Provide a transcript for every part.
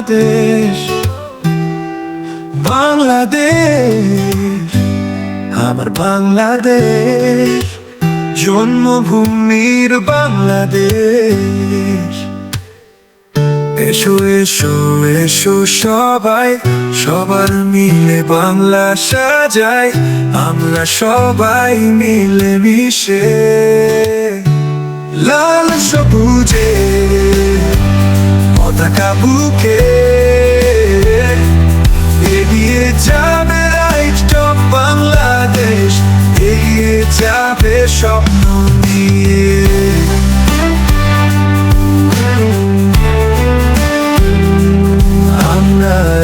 বাংলাদেশ বাংলাদেশ, আমার বাংলাদেশ, জন্মভূমির বাংলাদেশ। এসো এসো এসো সবাই, সবার মিলে বাংলা সাজাই, আমরা সবাই মিলে মিশে লাল সবুজে, পতাকা বুকে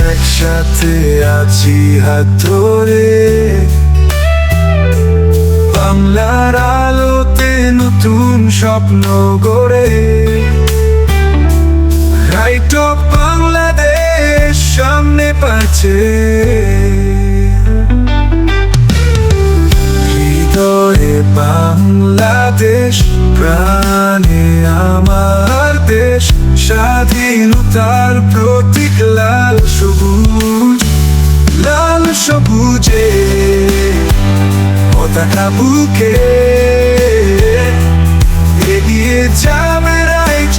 একসাথে আছি হাত ধরে বাংলার আলোতে নতুন স্বপ্ন গড়ে রাইট বাংলাদেশ সামনে পাচ্ছে বাংলাদেশ, প্রাণে আমার দেশ, স্বাধীনতার প্রতীক লাল সবুজ, লাল সবুজে, পতাকা বুকে। এগিয়ে যাবে রাইট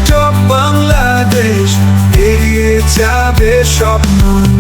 বাংলাদেশ, এগিয়ে যাবে স্বপ্ন।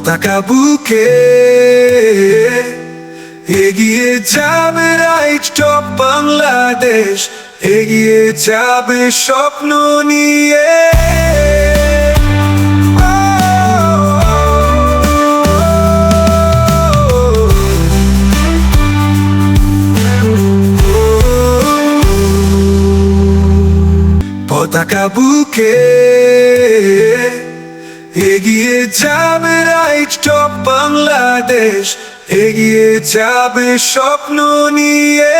পতাকা বুকে এগিয়ে যাবে রাইট বাংলাদেশ এগিয়ে যাবে স্বপ্ন নিয়ে। পতাকা বুকে এগিয়ে যাবে রাইট টপ বাংলাদেশ এগিয়ে যাবে স্বপ্ন নিয়ে।